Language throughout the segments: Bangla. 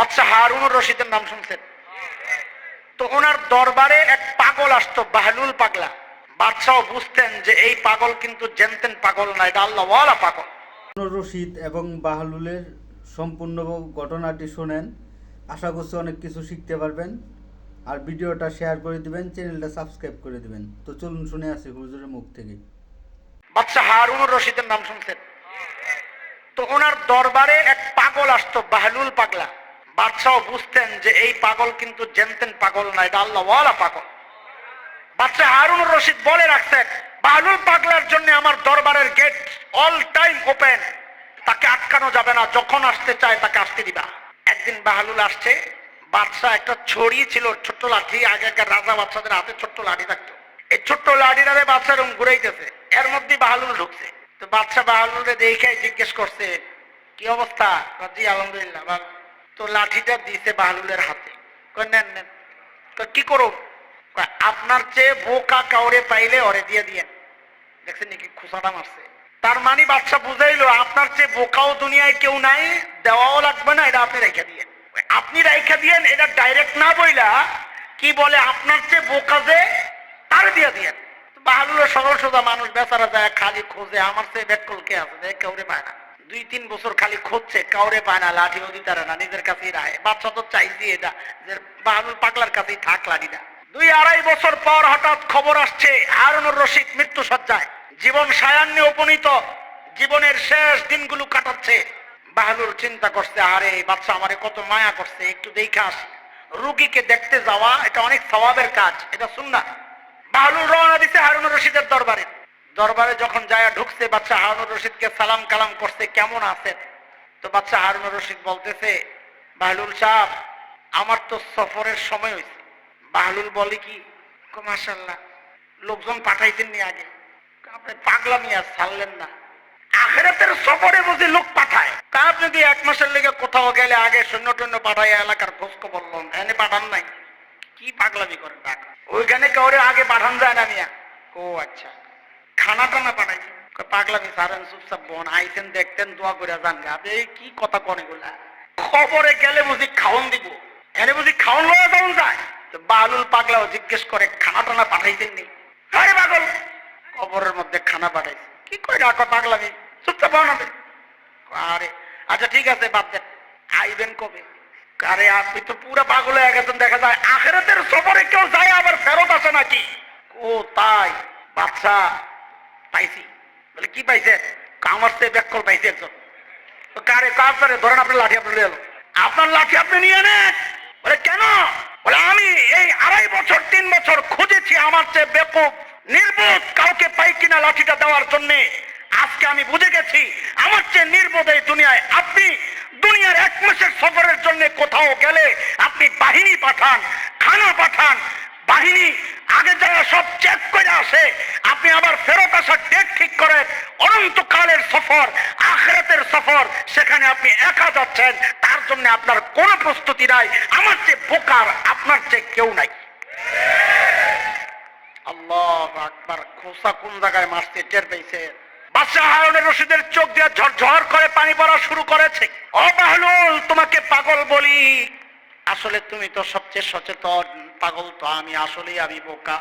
বাদশাহ হারুনুর রশিদের নাম শুনছেন? তো ওনার দরবারে এক পাগল আসতো বাহলুল পাগলা। বাদশাহ বুঝতেন যে এই পাগল কিন্তু জেনতেন পাগল না এটা আল্লাহওয়ালা পাগল। রশিদ এবং বাহলুলের সম্পূর্ণ ঘটনাটি শোনেন। আশা করছি অনেক কিছু শিখতে পারবেন। আর ভিডিওটা শেয়ার করে দিবেন চ্যানেলটা সাবস্ক্রাইব করে দিবেন। তো চলুন শুনে আসি হুজুরের মুখ থেকে। বাদশাহ হারুনুর রশিদের নাম শুনছেন? তো ওনার দরবারে এক পাগল আসতো বাহলুল পাগলা। বাদশাহ বুঝতেন যে এই পাগল কিন্তু জেনতেন পাগল না, এটা আল্লাহওয়ালা পাগল। বাদশাহ হারুনুর রশিদ বলে রাখতেন বাহলুল পাগলার জন্য আমার দরবারের গেট অল টাইম ওপেন তাকে আটকানো যাবে না, যখন আসতে চায় তাকে আসতে দিবা। একদিন বাহলুল আসছে বাদশাহ একটা ছড়ি ছিল, ছোট্ট লাঠি আগেকার রাজা বাচ্চাদের হাতে ছোট্ট লাঠি থাকতো। এই ছোট্ট লাঠি লাঠিটারে বাচ্চা রুম ঘুরাইতেছে, এর মধ্যে বাহালুল ঢুকছে। তো বাচ্চা বাহালুরে দেখে জিজ্ঞেস করছে, কি অবস্থা? জি, আলহামদুলিল্লাহ তো লাঠিটা দিছে বাহালুলের হাতে। নেন নেন। কি করো আপনার চেয়ে বোকা কাউরে পাইলে ওরে দিয়ে দিয়ে দেখছেন নাকি খুসাটা মারছে। তার মানে বাচ্চা বুঝাইলো, আপনার চেয়ে বোকাও দুনিয়ায় কেউ নাই, দেওয়াও লাগবে না, এটা আপনি রেখে দিয়ে আপনি রেখে দিয়েন, এটা ডাইরেক্ট না বইলা, কি বলে আপনার চেয়ে বোকা যে, তার দিয়ে দিয়ে বাহালুলো সরল সোজা মানুষ বেচারা যায়, খালি খোঁজে, আমার চেয়ে বেকল কে আছে? কাউরে পায় না। দুই তিন বছর খালি খুঁজছে, কাউরে পায় না লাঠিও দিতে পারে না, নিজের কাছেই রায়। বাচ্চা তো চাইছি এটা যে বাহালুল পাগলার কাছেই থাক লাঠিটা দুই আড়াই বছর পর হঠাৎ খবর আসছে, হারুনুর রশিদ মৃত্যু সজ্জায় জীবন সায়ান্নে উপনীত, জীবনের শেষ দিনগুলো কাটাচ্ছে। বাহালুর চিন্তা করছে, আরে বাচ্চা আমারে কত মায়া করছে, একটু দেখে আসি। রুগীকে দেখতে যাওয়া, এটা অনেক স্বভাবের কাজ, এটা শুন না বাহালুর রওনা দিছে হারুনুর রশিদের দরবারে। দরবারে যখন যায় ঢুকছে বাচ্চা হারুনুর রশিদকে সালাম কালাম করছে, কেমন আছেন? তো বাচ্চা হারুন রশিদ বলতেছে, বাহলুল সাহ, আমার তো সফরের সময় হয়েছে। বাহলুল বলে কি? মাসাল্লাহ লোকজন পাঠাইছেন নি আগে আপনি পাগলা মিয়া ছাড়লেন না। আখেরাতের সফরে বুঝি লোক পাঠায়। তা যদি এক মাসের লেগে কোথাও গেলে আগে সৈন্য টৈন্য পাঠাই এলাকার খোঁজ খবর লন। এনে পাঠান নাই। কি পাগলামি করেন ওইখানে কাউরে আগে পাঠান যায় না মিয়া। ও আচ্ছা। খানা টানা পাঠাইছে পাগলামি সারেন চুপচাপ বোন আইসেন দেখতেন, দোয়া করে যান আপনি এই কি কথা কনে গুলা খবরে গেলে বুঝি খাওন দিব। এনে বুঝি খাওন লওয়া যাওন যায়। বালুল পাগলাও জিজ্ঞেস করে, খানা টানা পাঠাইতেন নি? আরে পাগল! কবরের মধ্যে খানা পাঠাইছে। কি কই রাখো পাগলামি চুপচাপ বানাবে আরে আচ্ছা ঠিক আছে, বাদ দেন। আইবেন কবে? আরে আপনি তো পুরো পাগল হয়ে গেছেন, দেখা যায় আখেরাতের সফরে কেউ যায়, আবার ফেরত আসে নাকি? ও তাই বাচ্চা পাইছি। বলে কি পাইছে? কামার সে ব্যাকল পাইছে একজন। কার করে? ধরেন আপনার লাঠি আপনি নিয়ে আপনার লাঠি আপনি নিয়ে নেন। বলে কেন? বলে আমি এই আড়াই বছর, তিন বছর খুঁজেছি আমার চেয়ে বেকুব, নির্বোধ কাউকে পাই কিনা লাঠিটা দেওয়ার জন্যে। আজকে আমি বুঝে গেছি, আমার চেয়ে নির্বোধ এই দুনিয়ায়। আপনি দুনিয়ার এক মাসের সফরের জন্য কোথাও গেলে আপনি বাহিনী পাঠান, খানা পাঠান বাহিনী আগে যারা সব চেক করে আসে। আপনি আবার ফেরত আসার ডেট ঠিক করেন অনন্তকালের সফর আখরাতের সফর সেখানে আপনি একা যাচ্ছেন। তার জন্য আপনার কোনো প্রস্তুতি নাই। আমার চেয়ে বোকার আপনার চেয়ে কেউ নাই। আল্লাহ আকবার খোসা কোন জায়গায় মারছে টের পেয়েছে। বাদশাহ হারুনের রশিদের চোখ দিয়ে ঝরঝর করে পানি পড়া শুরু করেছে। ও তোমাকে পাগল বলি। আসলে তুমি তো সবচেয়ে সচেতন পাগল তো আমি আসলেই আমি বোকা।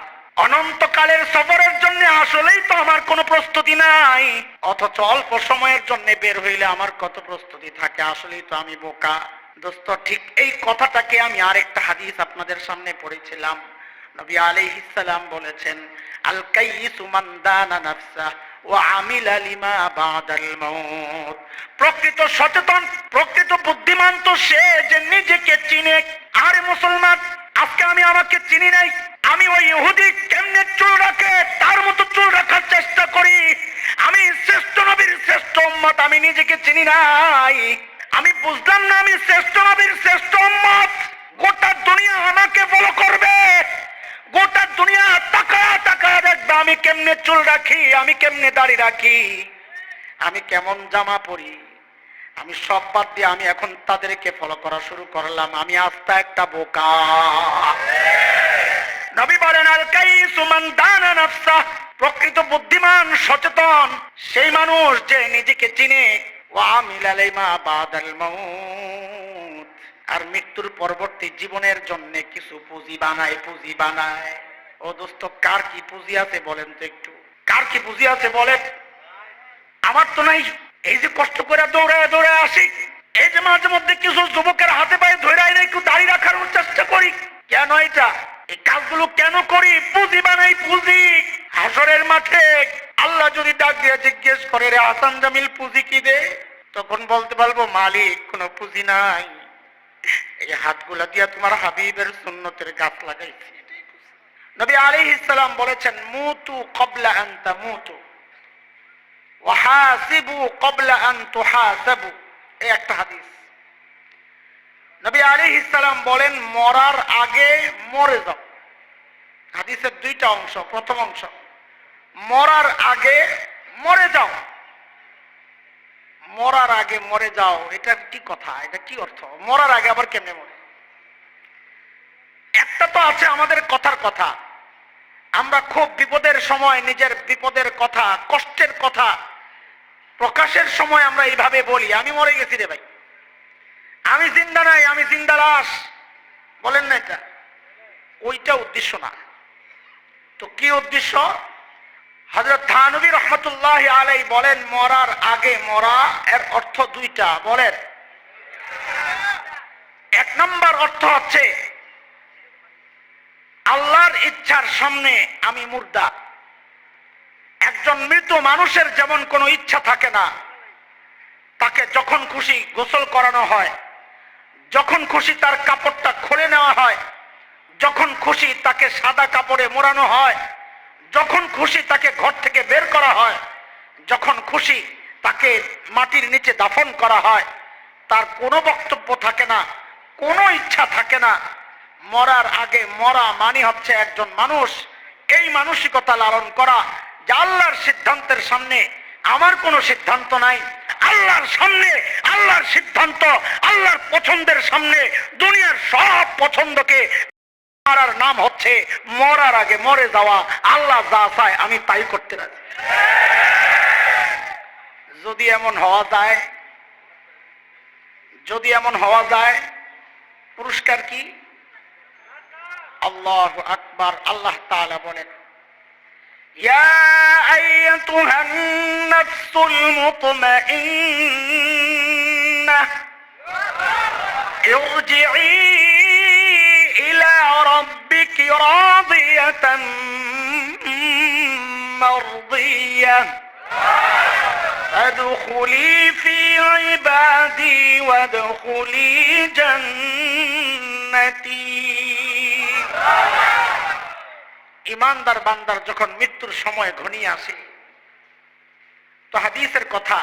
অনন্তকালের সফরের জন্য আসলেই তো আমার কোনো প্রস্তুতি নাই। অথচ অল্প সময়ের জন্য বের হইলে আমার কত প্রস্তুতি থাকে, আসলেই তো আমি বোকা। দোস্ত, ঠিক এই কথাটাকে আমি আরেকটা হাদিস আপনাদের সামনে পড়েছিলাম। নবী আলাইহিস সালাম বলেছেন, আল কাইয়িসু মান দানা নাফসা। প্রকৃত সচেতন, প্রকৃত বুদ্ধিমান তো সে যে নিজেকে চিনে। আরে মুসলমান, আজকে আমি আমাকে চিনি নাই। আমি ওই ইহুদি কেমনে চুল রাখে? তার মতো চুল রাখার চেষ্টা করি। আমি শ্রেষ্ঠ নবীর শ্রেষ্ঠ উম্মত, আমি নিজেকে চিনি নাই। আমি বুঝলাম না আমি শ্রেষ্ঠ নবীর শ্রেষ্ঠ উম্মত। গোটা দুনিয়া আমাকে ফলো করবে। গোটা দুনিয়া টাকা টাকা দেখবে আমি কেমনে চুল রাখি, আমি কেমনে দাড়ি রাখি। আমি কেমন জামা পরি। আমি সব বাদ দিয়ে আমি এখন তাদেরকে ফলো করা শুরু করলাম। আমি আস্তা একটা বোকা। নবী বলেন, আল কাইসু মান দানা নাফসা। প্রকৃত বুদ্ধিমান, সচেতন, সেই মানুষ যে নিজেকে চিনে। ওয়া আমিলা লিমা বাদাল মাউত। আর মৃত্যুর পরবর্তী জীবনের জন্য কিছু পুঁজি বানায় পুঁজি বানায়। ও দোস্ত, কার কি পুঁজি আছে বলেন তো একটু? কার কি পুঁজি আছে বলেন? আমার তো নাই। এই যে কষ্ট করে দৌড়ায় দৌড়ায় আসি, এই যে মাঝে মধ্যে কিছু যুবকের হাতে পায়ে ধরে আইলে একটু দাঁড়িয়ে রাখার চেষ্টা করি। কেন এটা? এই কাজগুলো কেন করি? পুঁজি বানাই, পুঁজি। হাসরের মাঠে আল্লাহ যদি ডাক দিয়ে জিজ্ঞেস করে, রে আসান জামিল, পুঁজি কি দে তখন বলতে পারব, মালিক, কোনো পুঁজি নাই। এই হাতগুলা দিয়া তোমার হাবিবের সুন্নতের গাছ লাগাইছি। নবী আলাইহিস সালাম বলেছেন, মুতু কবলা মুতু কবলা আন তুহাসাবু। এই একটা হাদিস। নবী আলাইহিস সালাম বলেন, মরার আগে মরে যাও। হাদিসের দুইটা অংশ, প্রথম অংশ, মরার আগে মরে যাও। মরার আগে মরে যাও, এটা কি কথা? এটা কি অর্থ? মরার আগে আবার কেমনে মরে? একটা তো আছে আমাদের কথার কথা। আমরা খুব বিপদের সময় নিজের বিপদের কথা, কষ্টের কথা, প্রকাশের সময় আমরা এইভাবে বলি। আমি মরে গেছি রে ভাই। আমি জিন্দা নাই, আমি জিন্দা লাশ। বলেন না এটা? ওইটা উদ্দেশ্য না। তো কি উদ্দেশ্য? হজরত থানবী রহমতুল্লাহ আলাই বলেন, মরার আগে মরা। এর অর্থ দুইটা। বলেন। এক নম্বর অর্থ হচ্ছে, আল্লাহর ইচ্ছার সামনে আমি মুর্দা। একজন মৃত মানুষের যেমন কোনো ইচ্ছা থাকে না, তাকে যখন খুশি গোসল করানো হয়, যখন খুশি তার কাপড়টা খুলে নেওয়া হয়, যখন খুশি তাকে সাদা কাপড়ে মোড়ানো হয় যখন খুশি তাকে ঘর থেকে বের করা হয়, যখন খুশি তাকে মাটির নিচে দাফন করা হয়, তার কোনো বক্তব্য থাকে না, কোনো ইচ্ছা থাকে না। মরার আগে মরা মানে হচ্ছে একজন মানুষ। এই মানসিকতা লালন করা যে আল্লাহর সিদ্ধান্তের সামনে আমার কোনো সিদ্ধান্ত নাই, আল্লাহর সামনে, আল্লাহর সিদ্ধান্ত, আল্লাহর পছন্দের সামনে, দুনিয়ার সব পছন্দকে মারার নাম হচ্ছে মরার আগে মরে যাওয়া আল্লাহ যা চায় আমি তাই করতে রাজি যদি এমন হওয়া যায় যদি এমন হওয়া যায় পুরস্কার কি আল্লাহ আকবার আল্লাহ তাআলা বলেন يا أيتها النفس المطمئنة ارجعي إلى ربك راضية مرضية فادخلي في عبادي وادخلي جنتي ইমানদার বান্দার যখন মৃত্যুর সময় ঘনিয়ে আসে তো হাদিসের কথা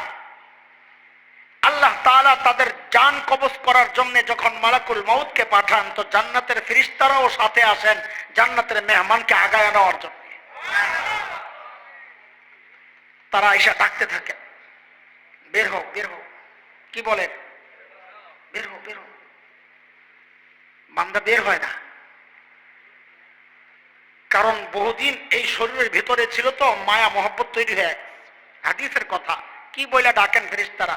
আল্লাহ তাআলা তাদের জান কবজ করার জন্য যখন মালাকুল মউতকে পাঠান, তো জান্নাতের ফিরিস্তারাও সাথে আসেন জান্নাতের মেহমানকে আগায় নেওয়ার জন্য। তারা এসে ডাকতে থাকেন বের হোক বের হোক কি বলেন বের হোক বের হোক বান্দা বের হয় না। কারণ বহুদিন এই শরীরের ভিতরে ছিল তো, মায়া, মহব্বত তৈরি হয়ে হাদিসের কথা। কি বলে ডাকেন ফেরেশতারা?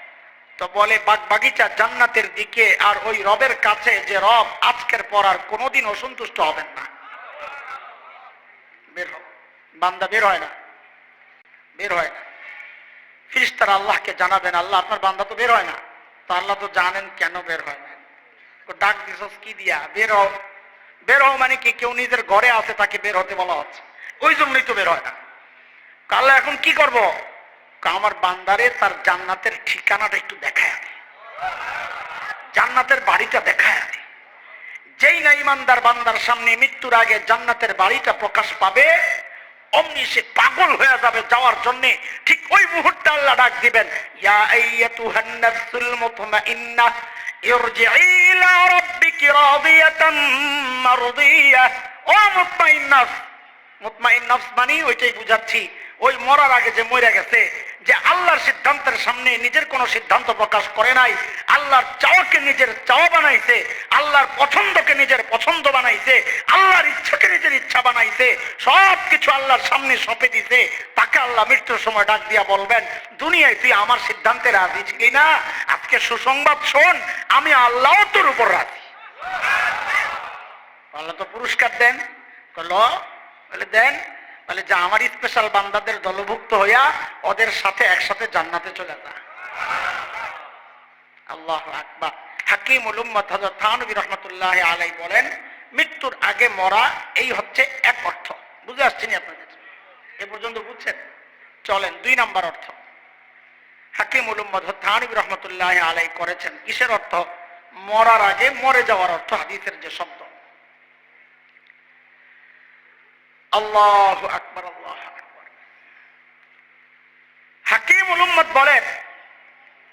তো বলে, বাগ বাগিচা জান্নাতের দিকে আর ওই রবের কাছে যে রব, আজকের পর আর কোনোদিন অসন্তুষ্ট হবেন না। বের বান্দা বের হয় না। বের হয় না। ফিরিস্তারা আল্লাহকে জানাবেন, আল্লাহ, আপনার বান্দা তো বের হয় না। তো আল্লাহ তো জানেন কেন বের হয় না। তো ডাক দিছস কি দিয়া? বের হও। বের হও মানে কি? কেউ নিজের ঘরে আছে তাকে বের হতে বলা হচ্ছে। ওই জন্যই তো বের হয় না। আল্লাহ এখন কি করব? আমার বান্দারে তার জান্নাতের ঠিকানাটা একটু দেখায় আনে। জান্নাতের বাড়িটা দেখায় আনে। যেই না ইমানদার বান্দার সামনে মৃত্যুর আগে জান্নাতের বাড়িটা প্রকাশ পাবে, অমনি সে পাগল হয়ে যাবে যাওয়ার জন্য। ঠিক ওই মুহূর্তে আল্লাহ ডাক দিবেন, ইয়া মানি ওইটাই বুঝাচ্ছি। ওই মরার আগে যে মরে গেছে, যে আল্লাহর সিদ্ধান্তের সামনে নিজের কোনো সিদ্ধান্ত প্রকাশ করে নাই, আল্লাহর চাওয়াকে নিজের চাওয়া বানাইছে, আল্লাহর পছন্দকে নিজের পছন্দ বানাইছে, আল্লাহর ইচ্ছাকে নিজের ইচ্ছা বানাইছে সব কিছু আল্লাহর সামনে সঁপে দিছে, তাকে আল্লাহ মৃত্যুর সময় ডাক দিয়া বলবেন, দুনিয়ায় তুই আমার সিদ্ধান্তে রাজি ছিলি না? আজকে সুসংবাদ শোন, আমি আল্লাহ তোর উপর রাজি। আল্লাহ তো পুরস্কার দেন। কল বলে, দেন। বলে যে আমার স্পেশাল বান্দাদের দলভুক্ত হইয়া ওদের সাথে একসাথে জান্নাতে চলে যা। আল্লাহ আকবার। হাকিম উলুম্মদ হযরত থানবী রহমতুল্লাহ আলাই বলেন, মৃত্যুর আগে মরা, এই হচ্ছে এক অর্থ। বুঝে আসছেনি আপনাদের? এ পর্যন্ত বুঝছেন? চলেন, দুই নাম্বার অর্থ। হাকিম উলুম্মদ থানবী রহমতুল্লাহ আলাই করেছেন। কিসের অর্থ? মরার আগে মরে যাওয়ার অর্থ, হাদিসের যে শব্দ। আল্লাহ আকবর, আল্লাহ হাকিম উলুম্মদ বলেন,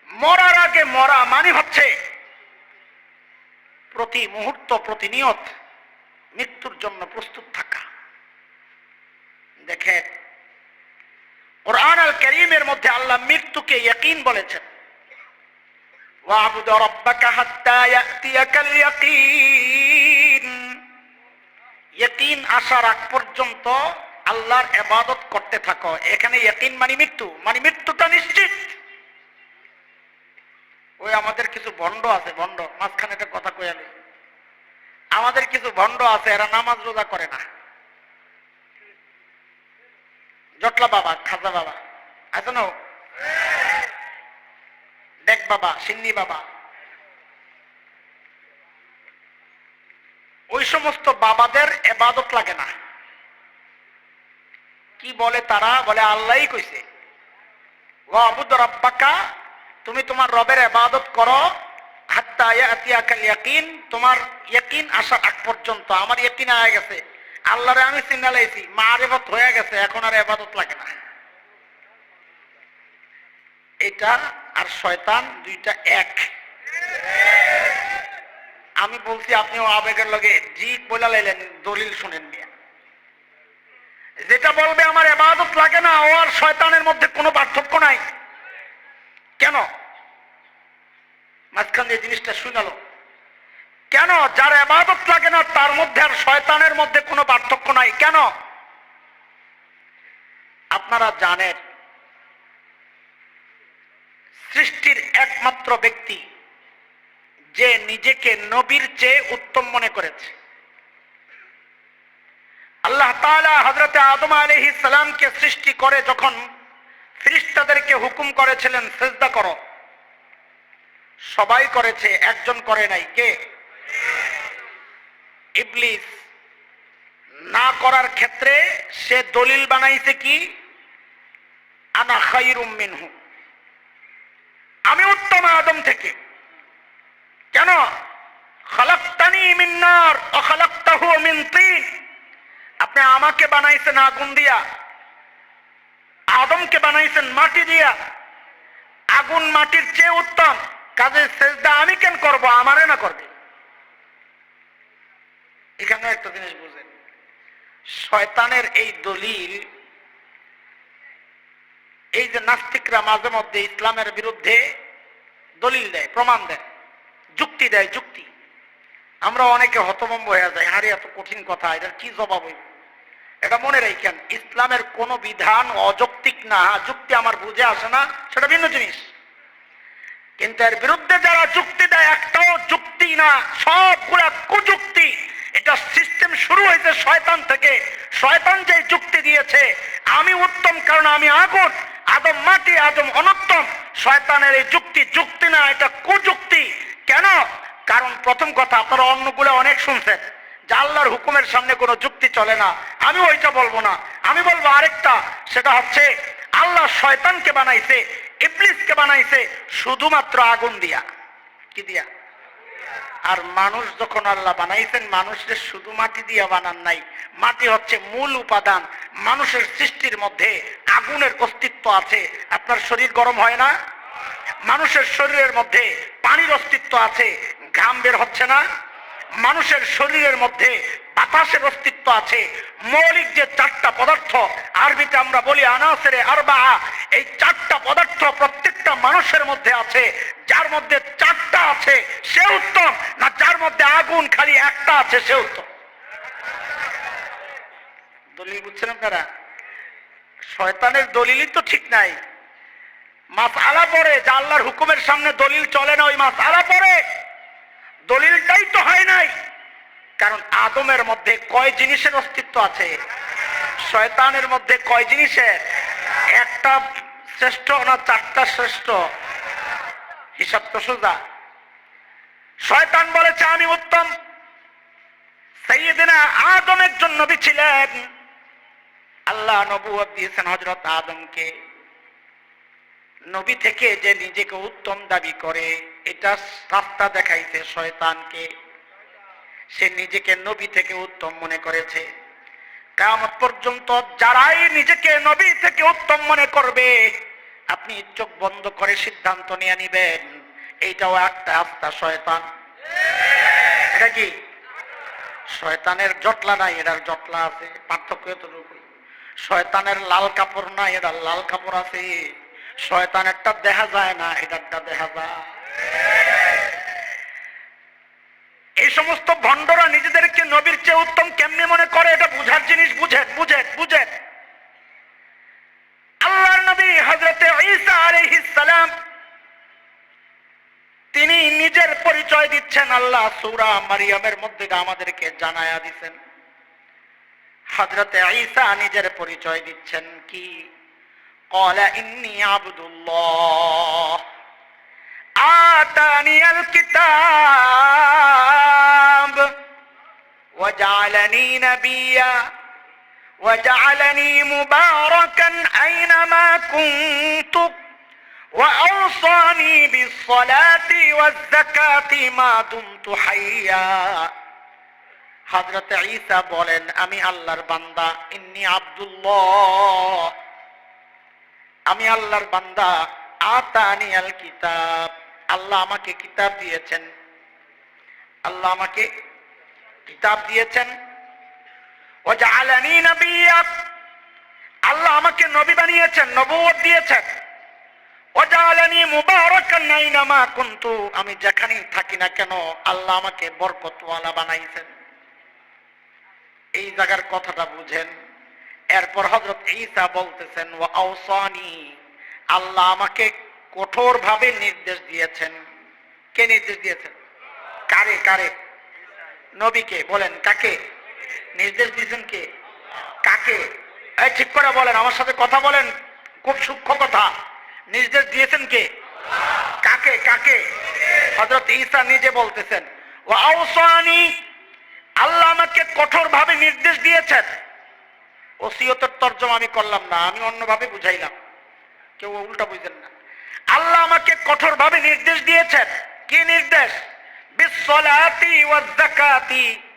মরার আগে মরা মানে হচ্ছে প্রতি মুহূর্ত, প্রতিনিয়ত মৃত্যুর জন্য প্রস্তুত থাকা। দেখেন কোরআন আল করিমের মধ্যে আল্লাহ মৃত্যুকে ইয়াকিন বলেছেন। ওয়াবুদ রাব্বাকা হাত্তা ইয়াতিয়াকাল ইয়াকিন। ইয়াকিন আসার আগ পর্যন্ত আল্লাহর ইবাদত করতে থাকো এখানে ইয়াকিন মানে মৃত্যু মানে মৃত্যুটা নিশ্চিত ওই আমাদের কিছু ভণ্ড আছে ভণ্ড মাঝখানে একটা কথা কই আমি আমাদের কিছু ভণ্ড আছে এরা নামাজ রোজা করে না জটলা বাবা খাজা বাবা আছে না ডেক বাবা সিন্নি বাবা। ওই সমস্ত বাবাদের এবাদত লাগে না। কি বলে তারা? বলে আল্লাহই কইছে। ও আবুদ রব্বাকা, তুমি তোমার রবের এবাদত করো, হাত্তা ইয়াকিন তোমার ইয়াকিন আসার আগ পর্যন্ত। আমার ইয়াকিন আয়া গেছে। আল্লাহরে আমি সিগনালাইছি মারেফত হয়ে গেছে, এখন আর এবাদত লাগে না। এটা আর শয়তান দুইটা এক। আমি বলছি, আপনিও আবেগের লগে জি বলে লাইলেন দলিল শুনেন নিয়ে যেটা বলবে আমার এবাদত লাগে না, ও আর শয়তানের মধ্যে কোনো পার্থক্য নাই। কেন? মাঝখান দিয়ে জিনিসটা শুনালো। কেন? যার এবাদত লাগে না, তার মধ্যে আর শয়তানের মধ্যে কোনো পার্থক্য নাই। কেন? আপনারা জানেন, সৃষ্টির একমাত্র ব্যক্তি যে নিজেকে নবীর চেয়ে উত্তম মনে করেছে। আল্লাহ তাআলা হযরতে আদম আলাইহিস সালামকে সৃষ্টি করে যখন ফেরেশতাদেরকে হুকুম করেছিলেন, সেজদা করো। সবাই করেছে, একজন করে নাই। কে? ইবলিস। না করার ক্ষেত্রে সে দলিল বানাইছে কি? আনা খাইরুম মিনহু। আমি উত্তম আদম থেকে। কেন? আপনি আমাকে বানাইছেন আগুন দিয়া, আদমকে বানাইছেন মাটি দিয়া। আগুন মাটির চেয়ে উত্তম। কাজে সেজদা আমি কেন করব? আমারে না করবে। এখানে একটা জিনিস বুঝেন। শয়তানের এই দলিল, এই যে নাস্তিকরা মাঝে মধ্যে ইসলামের বিরুদ্ধে দলিল দেয়, প্রমাণ দেয়। যুক্তি দেয়, যুক্তি। আমরা অনেকে হতভম্ব হয়ে যাই হারে এত কঠিন কথা, এটার কি জবাব হইব? এটা মনে রাখেন ইসলামের কোন বিধান অযৌক্তিক না যুক্তি আমার বুঝে আসে না, সেটা ভিন্ন জিনিস। কিন্তু এর বিরুদ্ধে যারা যুক্তি দেয়, একটাও যুক্তি না, সবগুলা কুযুক্তি। এটা সিস্টেম শুরু হয়েছে শয়তান থেকে। শয়তান যে যুক্তি দিয়েছে, আমি উত্তম, কারণ আমি আগুন, আদম মাটি, আদম অনুত্তম। শয়তানের এই যুক্তি যুক্তি না, এটা কুযুক্তি। কেন? কারণ প্রথম কথা আপনারা অন্যগুলো অনেক শুনছেন যে আল্লাহর হুকুমের সামনে কোনো যুক্তি চলে না। আমি ওইটা বলব না। আমি বলব আরেকটা, সেটা হচ্ছে আল্লাহ শয়তানকে বানাইছে, ইবলিসকে বানাইছে শুধুমাত্র আগুন দিয়া। কি দিয়া? আর মানুষ যখন আল্লাহ বানাইছেন, মানুষের শুধু মাটি দিয়া বানান নাই। মাটি হচ্ছে মূল উপাদান। মানুষের সৃষ্টির মধ্যে আগুনের অস্তিত্ব আছে। আপনার শরীর গরম হয় না? মানুষের শরীরের মধ্যে পানির অস্তিত্ব আছে, ঘাম বের হচ্ছে না। মানুষের শরীরের মধ্যে বাতাসের অস্তিত্ব আছে। মৌলিক যে চারটা পদার্থ, আরবিতে আমরা বলি আনাসেরে আরবা এই চারটা পদার্থ প্রত্যেকটা মানুষের মধ্যে আছে। যার মধ্যে চারটা আছে, সে উত্তম, না যার মধ্যে আগুন খালি একটা আছে, সে উত্তম। দলিল বুঝছেন আপনারা? শয়তানের দলিলই তো ঠিক নাই। মাস আলা পড়ে, যা আল্লাহর হুকুমের সামনে দলিল চলে না, ওই মাস আলা পড়ে। দলিলটাই তো হয় নাই। কারণ আদমের মধ্যে কয় জিনিসের অস্তিত্ব আছে? শয়তানের মধ্যে কয় জিনিসের? একটা শ্রেষ্ঠ না চারটা শ্রেষ্ঠ? হিসাব তো সোজা। শয়তান বলেছে, আমি উত্তম। সাইয়েদিনা আদম একজন নবী ছিলেন। আল্লাহ নবুয়ত দিয়েছেন হজরত আদমকে। নবী থেকে যে নিজেকে উত্তম দাবি করে, এটা রাস্তা দেখাইছে শয়তানকে। সে নিজেকে নবী থেকে উত্তম মনে করেছে। কামত পর্যন্ত যারাই নিজেকে নবী থেকে উত্তম মনে করবে, আপনি চোখ বন্ধ করে সিদ্ধান্ত নিয়ে নিবেন। এইটাও একটা আস্থা শয়তান। এটা কি? শয়তানের জটলা নাই, এটার জটলা আছে, পার্থক্য এতটুকু শয়তানের লাল কাপড় নাই, এটার লাল কাপড় আছে। শয়তান একটা দেখা যায় না এটারটা দেখা যায়। এই সমস্ত ভণ্ডরা নিজেদেরকে নবীর চেয়ে উত্তম কেমনে মনে করে, এটা বুঝার জিনিস বুঝেন বুঝেন বুঝেন। আল্লাহর নবী হজরতে তিনি নিজের পরিচয় দিচ্ছেন আল্লাহ সূরা মারিয়ামের মধ্যে আমাদেরকে জানায়া দিছেন। হজরতে ঈসা নিজের পরিচয় দিচ্ছেন কি? قال إني عبد الله آتاني الكتاب وجعلني نبيا وجعلني مباركا أينما كنت وأوصاني بالصلاة والزكاة ما دمت حيا حضرت عيسى বলেন আমি আল্লাহর বান্দা ইন্নি আব্দুল্লাহ আমি আল্লাহর বান্দা, আতানি আল কিতাব। আল্লাহ আমাকে কিতাব দিয়েছেন। আল্লাহ আমাকে কিতাব দিয়েছেন। ও জালানি নবিয়া। আল্লাহ আমাকে নবী বানিয়েছেন নবুয়ত দিয়েছেন। ও জালানি মুবারাকান আইনামা কুনতু। আমি যেখানেই থাকি না কেন, আল্লাহ আমাকে বরকতওয়ালা বানাইছেন। এই জায়গার কথাটা বুঝেন। এরপর হজরত ঈসা বলতেছেন ও আউসানি আল্লাহ আমাকে কঠোর ভাবে নির্দেশ দিয়েছেন। কে নির্দেশ দিয়েছেন? কারে কারে? নবীকে বলেন, কাকে? নির্দেশ দিয়েছেন কে? কাকে? ঠিক করে বলেন, আমার সাথে কথা বলেন, খুব সূক্ষ্ম কথা। নির্দেশ দিয়েছেন কে? কাকে কাকে? হজরত ঈসা নিজে বলতেছেন ও আউসানি আল্লাহ আমাকে কঠোর ভাবে নির্দেশ দিয়েছেন। ওসিয়তের তর্জমা আমি করলাম না, আমি অন্যভাবে বুঝাইলাম। কেউ উল্টা বুঝলেন না। আল্লাহ আমাকে কঠোর ভাবে নির্দেশ দিয়েছেন। কি নির্দেশ?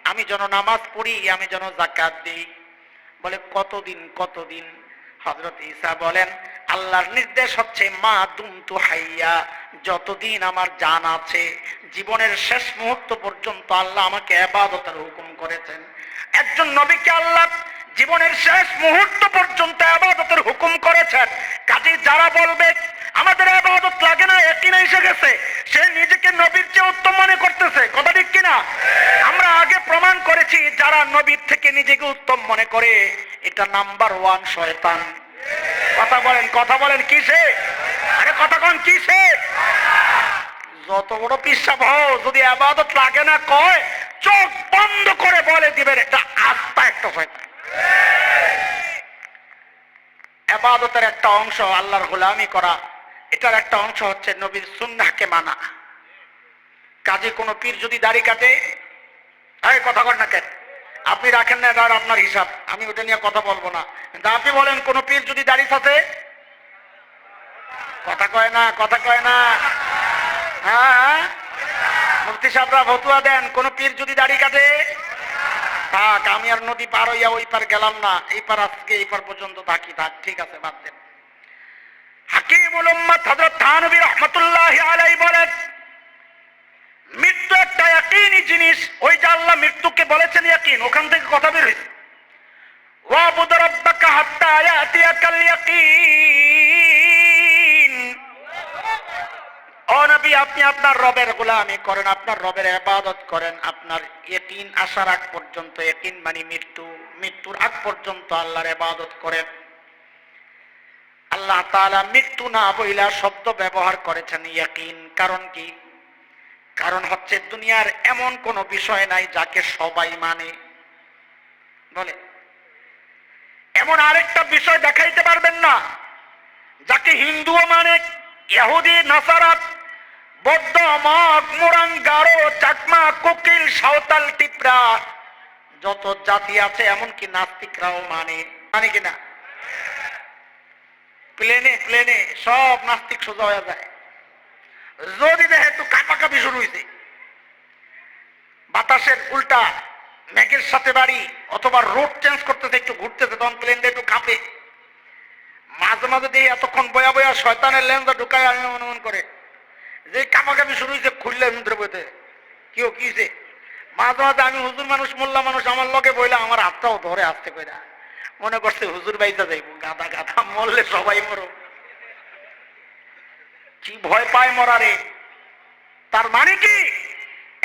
আমি যেন নামাজ পড়ি, আমি যেন জাকাত দিই। বলে, কতদিন কতদিন? হজরত ইসা বলেন, আল্লাহর নির্দেশ হচ্ছে, মা দুমতু হাইয়া, যতদিন আমার জান আছে, জীবনের শেষ মুহূর্ত পর্যন্ত আল্লাহ আমাকে আবাদতের হুকুম করেছেন। একজন নবীকে আল্লাহ জীবনের শেষ মুহূর্ত পর্যন্ত আবাদতের হুকুম করেছেন। কাজে যারা বলবে, আমাদের আবাদত লাগে না, একই না এসে গেছে, সে নিজেকে নবীর চেয়ে উত্তম মনে করতেছে। কথা ঠিক কিনা? আমরা আগে প্রমাণ করেছি, যারা নবীর থেকে নিজেকে উত্তম মনে করে, এটা নাম্বার ওয়ান শয়তান। কথা বলেন কথা বলেন কিসে আরে কথা কন কিসে যত বড় পিসাব হও যদি আবাদত লাগে না, কয়, চোখ বন্ধ করে বলে দিবেন, এটা আত্মা একটা শয়তান। আবাদতের একটা অংশ আল্লাহর গোলামি করা, এটার একটা অংশ হচ্ছে নবীর সুন্নাহকে মানা। কাজে কোনো পীর যদি দাড়ি কাটে আরে কথা কর না কেন? আপনি রাখেন না, এটা আপনার হিসাব। আমি ওটা নিয়ে কথা বলব না। কিন্তু আপনি বলেন, কোন পীর যদি দাড়ি থাকে কথা কয় না, কথা কয় না। হ্যাঁ মুফতি সাহেবরা ভতুয়া দেন, কোন পীর যদি দাড়ি কাটে? থাক, আমি আর নদী পার হইয়া ওই পার গেলাম না। এই পার আজকে, এই পার পর্যন্ত থাকি, থাক, ঠিক আছে, বাদ দেন হাকিমুল উম্মত হযরত থানবী রাহমাতুল্লাহি আলাইহি বলেন, মৃত্যু একটা একই জিনিস। ওই যে আল্লাহ মৃত্যুকে বলেছেন ইয়াকিন, ওখান থেকে কথা বের হয়েছে ওয়াবুদ রাব্বাকা হাত্তা ইয়াতিয়াকাল ইয়াকিন। ও নবী, আপনি আপনার রবের গোলামি করেন, আপনার রবের ইবাদত করেন, আপনার ইয়াকিন আসার আগ পর্যন্ত ইয়াকিন মানে মৃত্যু, মৃত্যুর আগ পর্যন্ত আল্লাহর ইবাদত করেন। আল্লাহ তাআলা মৃত্যু না বইলা শব্দ ব্যবহার করেছেন ইয়াকিন, কারণ কি? কারণ হচ্ছে দুনিয়ার এমন কোন বিষয় নাই যাকে সবাই মানে। বলে, এমন আরেকটা বিষয় দেখাইতে পারবেন না, যাকে হিন্দুও মানে ইহুদি, নাসারাত বৌদ্ধ মগ মোরাং গারো চাকমা, কোকিল, সাঁওতাল, টিপরা। যত জাতি আছে, এমনকি নাস্তিকরাও মানে। মানে কিনা প্লেনে প্লেনে সব নাস্তিক সোজা হয়ে যায়। যদি দেখে একটু কাপাকাপি শুরু হয়েছে বাতাসের উল্টা মেঘের সাথে বাড়ি, অথবা রোড চেঞ্জ করতেছে, একটু ঘুরতেছে, তখন প্লেনটা একটু কাঁপে। মাঝে মাঝে দিয়ে এতক্ষণ বয়া বয়া শয়তানের লেন্সটা ঢুকায় আমি মনে মনে করে। যে কাপাকাপি শুরু হয়েছে, খুললে বইতে কেউ কি হয়েছে? মাঝে মাঝে আমি হুজুর মানুষ, মোল্লা মানুষ, আমার লগে বইলে আমার হাতটাও ধরে আসতে কইরা মনে করছে হুজুর বাইতে যাইব, গাদা গাদা মরলে সবাই মরো কি ভয় পায় মরারে। তার মানে কি?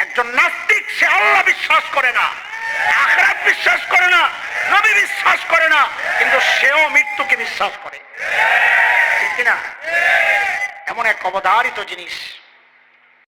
একজন নাস্তিক, সে আল্লাহ বিশ্বাস করে না, আখরাত বিশ্বাস করে না, নবী বিশ্বাস করে না, কিন্তু সেও মৃত্যুকে বিশ্বাস করে। ঠিক কিনা? এমন এক অবধারিত জিনিস।